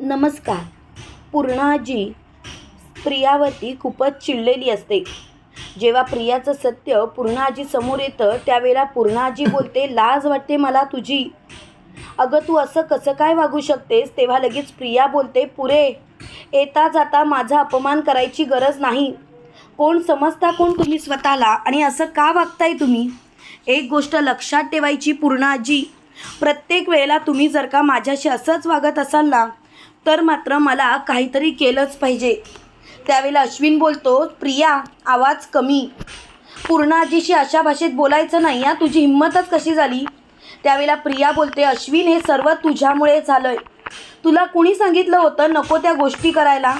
नमस्कार. पूर्णाजी प्रियावरती खूपच चिडलेली असते. जेव्हा प्रियाचं सत्य पूर्णाजी समोर येतं त्यावेळेला पूर्णाजी बोलते लाज वाटते मला तुझी. अगं तू असं कसं काय वागू शकतेस? तेव्हा लगेच प्रिया बोलते पुरे येता जाता माझा अपमान करायची गरज नाही. कोण समजता कोण तुम्ही स्वतःला? आणि असं का वागताय तुम्ही? एक गोष्ट लक्षात ठेवायची पूर्णाजी. प्रत्येक वेळेला तुम्ही जर का माझ्याशी असंच वागत असाल ना तर मात्र मला काहीतरी केलंच पाहिजे. त्यावेळेला अश्विन बोलतो प्रिया आवाज कमी. पूर्णाजीशी अशा भाषेत बोलायचं नाही या तुझी हिंमतच कशी झाली? त्यावेळेला प्रिया बोलते अश्विन हे सर्व तुझ्यामुळे झालंय. तुला कुणी सांगितलं होतं नको त्या गोष्टी करायला?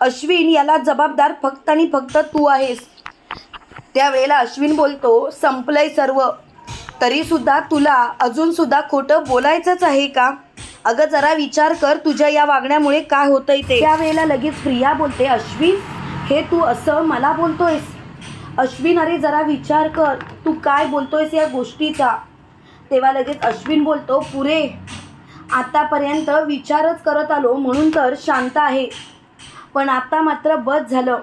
अश्विन याला जबाबदार फक्त आणि फक्त तू आहेस. त्यावेळेला अश्विन बोलतो संपलंय सर्व. तरीसुद्धा तुला अजूनसुद्धा खोटं बोलायचंच आहे का? अगं जरा विचार कर तुझ्या या वागण्यामुळे काय होतंय ते. त्यावेळेला लगेच प्रिया बोलते अश्विन हे तू असं मला बोलतोयस? अश्विन अरे जरा विचार कर तू काय बोलतोयस या गोष्टीचा? तेव्हा लगेच अश्विन बोलतो पुरे आतापर्यंत विचारच करत आलो म्हणून तर शांत आहे. पण आता मात्र बस झालं.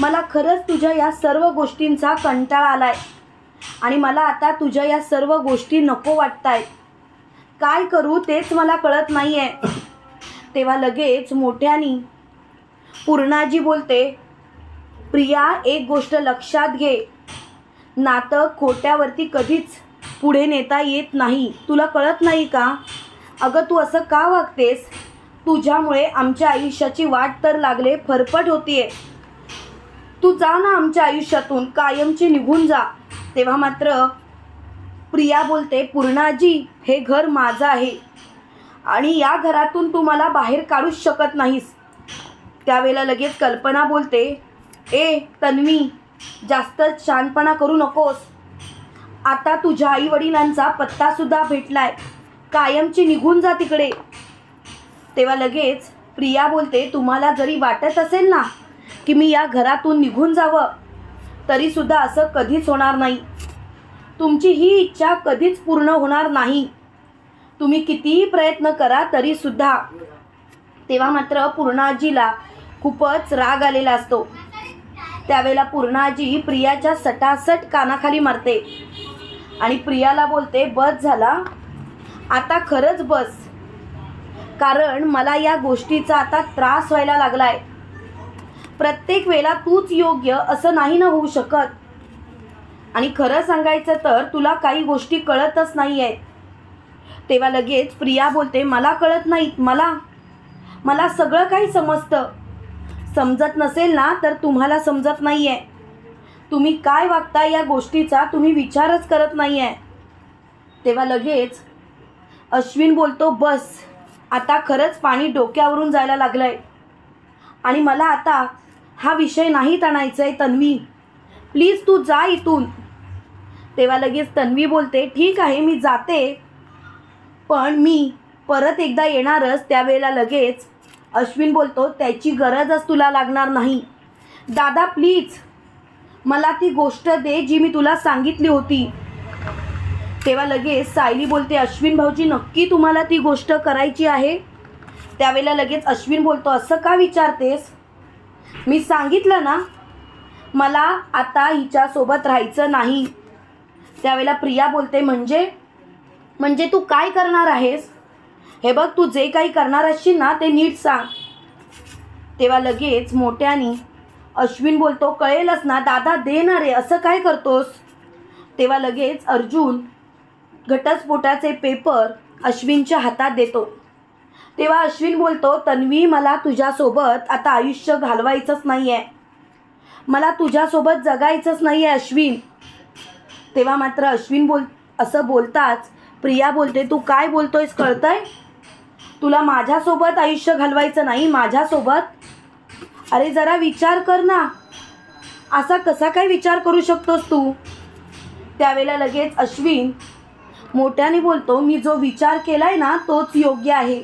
मला खरंच तुझ्या या सर्व गोष्टींचा कंटाळा आलाय आणि मला आता तुझ्या या सर्व गोष्टी नको वाटतायत. काय करू तेच मला कळत नाही आहे तेव्हा लगेच मोठ्यानी पूर्णाजी बोलते प्रिया एक गोष्ट लक्षात घे. नातं खोट्यावरती कधीच पुढे नेता येत नाही. तुला कळत नाही का? अगं तू असं का वागतेस? तुझ्यामुळे आमच्या आयुष्याची वाट तर लागले फरफट होतीये. तू जा ना आमच्या आयुष्यातून कायमची निघून जा. तेव्हा मात्र प्रिया बोलते पूर्णाजी हे घर माझं आहे आणि या घरातून तू मला बाहेर काढूच शकत नाहीस. त्यावेळेला लगेच कल्पना बोलते ए तन्वी जास्त शानपणा करू नकोस. आता तुझ्या आईवडिलांचा पत्तासुद्धा भेटलाय. कायमची निघून जा तिकडे. तेव्हा लगेच प्रिया बोलते तुम्हाला जरी वाटत असेल ना की मी या घरातून निघून जावं तरीसुद्धा असं कधीच होणार नाही. तुमची ही इच्छा कधीच पूर्ण होणार नाही. तुम्ही कितीही प्रयत्न करा तरीसुद्धा. तेव्हा मात्र पूर्णाजीला खूपच राग आलेला असतो. त्यावेळेला पूर्णाजी प्रियाच्या सटासट कानाखाली मारते. आणि प्रियाला बोलते बस झाला. आता खरंच बस. कारण मला या गोष्टीचा आता त्रास व्हायला लागलाय. प्रत्येक वेळेला तूच योग्य असं नाही ना होऊ शकत. आणि खरं सांगायचं तर तुला काही गोष्टी कळतच नाही आहेत तेव्हा लगेच प्रिया बोलते मला कळत नाहीत मला. मला सगळं काही समजतं. समजत नसेल ना तर तुम्हाला समजत नाही आहे तुम्ही काय वागता या गोष्टीचा तुम्ही विचारच करत नाही आहे तेव्हा लगेच अश्विन बोलतो बस आता खरंच पाणी डोक्यावरून जायला लागलं आहे आणि मला आता हा विषय नाही ताणायचा आहे तन्वी. प्लीज तू जा इथून. तेव्हा लगेच तन्वी बोलते ठीक आहे मी जाते. पण मी परत एकदा येणारच. त्यावेळेला लगेच अश्विन बोलतो त्याची गरजच तुला लागणार नाही. दादा प्लीज मला ती गोष्ट दे जी मी तुला सांगितली होती. तेव्हा लगेच सायली बोलते अश्विन भाऊजी नक्की तुम्हाला ती गोष्ट करायची आहे? त्यावेळेला लगेच अश्विन बोलतो असं का विचारतेस? मी सांगितलं ना मला आता हिच्यासोबत राहायचं नाही. त्यावेळेला प्रिया बोलते म्हणजे? म्हणजे तू काय करणार आहेस? हे बघ तू जे काही करणार असशील ना ते नीट सांग. तेव्हा लगेच मोठ्यानी अश्विन बोलतो कळेलच ना दादा दे ना रे असं काय करतोस? तेव्हा लगेच अर्जुन घटस्फोटाचे पेपर अश्विनच्या हातात देतो. तेव्हा अश्विन बोलतो तन्वी मला तुझ्यासोबत आता आयुष्य घालवायचंच नाही आहे मला तुझ्यासोबत जगायचंच नाही आहे अश्विन. तेव्हा मात्र अश्विन बोल असं बोलताच प्रिया बोलते तू काय बोलतोयस कळतंय? तुला माझ्यासोबत आयुष्य घालवायचं नाही माझ्यासोबत? अरे जरा विचार कर ना. असा कसा काय विचार करू शकतोस तू? त्यावेळेला लगेच अश्विन मोठ्याने बोलतो मी जो विचार केलाय ना तोच योग्य आहे.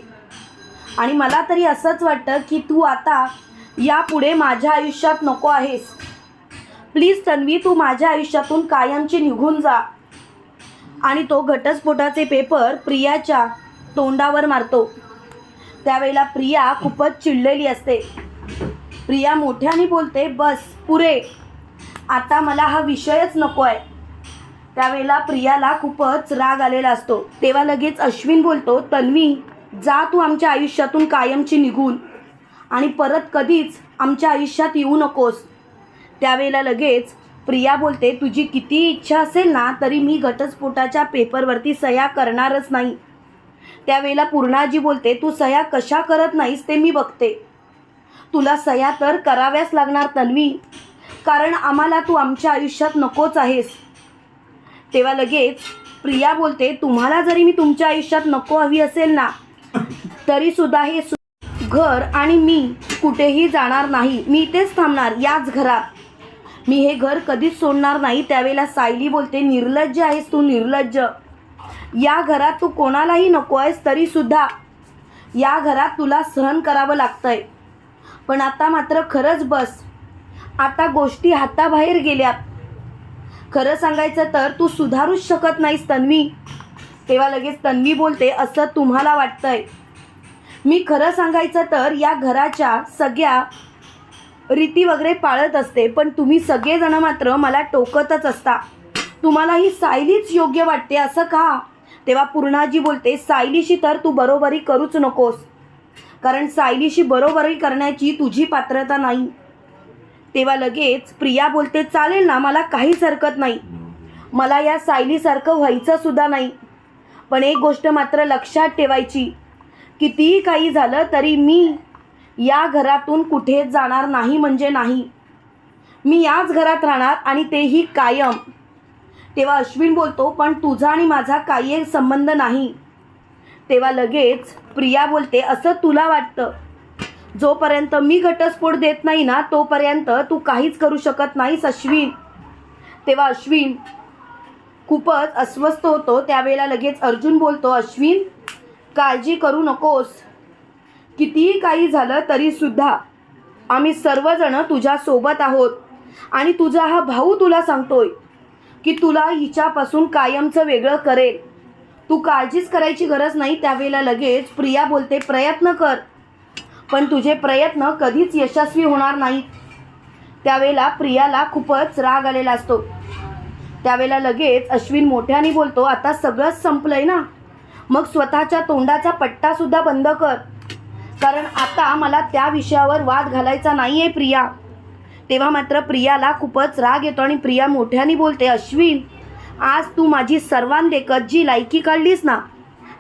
आणि मला तरी असंच वाटतं की तू आता यापुढे माझ्या आयुष्यात नको आहेस. प्लीज तन्वी तू माझ्या आयुष्यातून कायमची निघून जा. आणि तो घटस्फोटाचे पेपर प्रियाच्या तोंडावर मारतो. त्यावेळेला प्रिया खूपच चिडलेली असते. प्रिया मोठ्याने बोलते बस पुरे. आता मला हा विषयच नको आहे त्यावेळेला प्रियाला खूपच राग आलेला असतो. तेव्हा लगेच अश्विन बोलतो तन्वी जा तू आमच्या आयुष्यातून कायमची निघून. आणि परत कधीच आमच्या आयुष्यात येऊ नकोस. त्यावेळेला लगेच प्रिया बोलते तुझी किती इच्छा असेल ना तरी मी घटस्फोटाच्या पेपरवरती सह्या करणारच नाही. त्यावेळेला पूर्णाजी बोलते तू सह्या कशा करत नाहीस ते मी बघते. तुला सह्या तर कराव्याच लागणार तन्वी. कारण आम्हाला तू आमच्या आयुष्यात नकोच आहेस. तेव्हा लगेच प्रिया बोलते तुम्हाला जरी मी तुमच्या आयुष्यात नको हवी असेल ना तरी सुद्धा हे सु- घर आणि मी कुठेही जाणार नाही. मी इथेच थांबणार याच घरात. मी हे घर कधीच सोडणार नाही. त्यावेळेला सायली बोलते निर्लज्ज आहेस तू निर्लज्ज. या घरात तू कोणालाही नको आहेस तरीसुद्धा या घरात तुला सहन करावं लागतंय. पण आता मात्र खरंच बस. आता गोष्टी हाताबाहेर गेल्यात. खरं सांगायचं तर तू सुधारूच शकत नाहीस तन्वी. तेव्हा लगेच तन्वी बोलते असं तुम्हाला वाटतंय. मी खरं सांगायचं तर या घराच्या सगळ्या रीती वगैरे पाळत असते पण तुम्ही सगळेजण मात्र मला टोकतच असता. तुम्हाला ही सायलीच योग्य वाटते असं का? तेव्हा पूर्णाजी बोलते सायलीशी तर तू बरोबरी करूच नकोस. कारण सायलीशी बरोबरी करण्याची तुझी पात्रता नाही. तेव्हा लगेच प्रिया बोलते चालेल ना मला काहीच हरकत नाही. मला या सायलीसारखं व्हायचं सुद्धा नाही. पण एक गोष्ट मात्र लक्षात ठेवायची कितीही काही झालं तरी मी या घरातून कुठेच जाणार नाही म्हणजे नाही. मी याच घरात राहणार आणि तेही कायम. तेव्हा अश्विन बोलतो पण तुझा आणि माझा काही संबंध नाही. तेव्हा लगेच प्रिया बोलते असं तुला वाटतं? जोपर्यंत मी घटस्फोट देत नाही ना तोपर्यंत तू काहीच करू शकत नाहीस अश्विन. तेव्हा अश्विन खूपच अस्वस्थ होतो. त्यावेळेला लगेच अर्जुन बोलतो अश्विन काळजी करू नकोस. कितीही काही झालं तरीसुद्धा आम्ही सर्वजण तुझ्यासोबत आहोत. आणि तुझा हा भाऊ तुला सांगतोय की तुला हिच्यापासून कायमचं वेगळं करेल. तू काळजीच करायची गरज नाही त्यावेळेला लगेच प्रिया बोलते प्रयत्न कर. पण तुझे प्रयत्न कधीच यशस्वी होणार नाहीत त्यावेळेला प्रियाला खूपच राग आलेला असतो. त्यावेळेला लगेच अश्विन मोठ्याने बोलतो आता सगळंच संपलंय ना? मग स्वतःच्या तोंडाचा पट्टासुद्धा बंद कर. कारण आता मला त्या विषयावर वाद घालायचा नाही आहे प्रिया. तेव्हा मात्र प्रियाला खूपच राग येतो आणि प्रिया मोठ्याने बोलते अश्विन आज तू माझी सर्वांदेखत जी लायकी काढलीस ना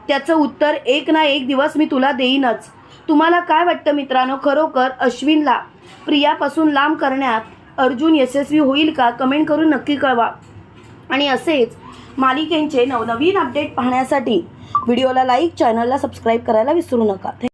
त्याचं उत्तर एक ना एक दिवस मी तुला देईनच. तुम्हाला काय वाटतं मित्रांनो खरोखर अश्विनला? प्रियापासून लांब करण्यात अर्जुन यशस्वी होईल का? कमेंट करून नक्की कळवा. आणि असेच मालिकेंचे नवनवीन अपडेट पाहण्यासाठी व्हिडिओला लाईक चॅनलला सबस्क्राईब करायला विसरू नका.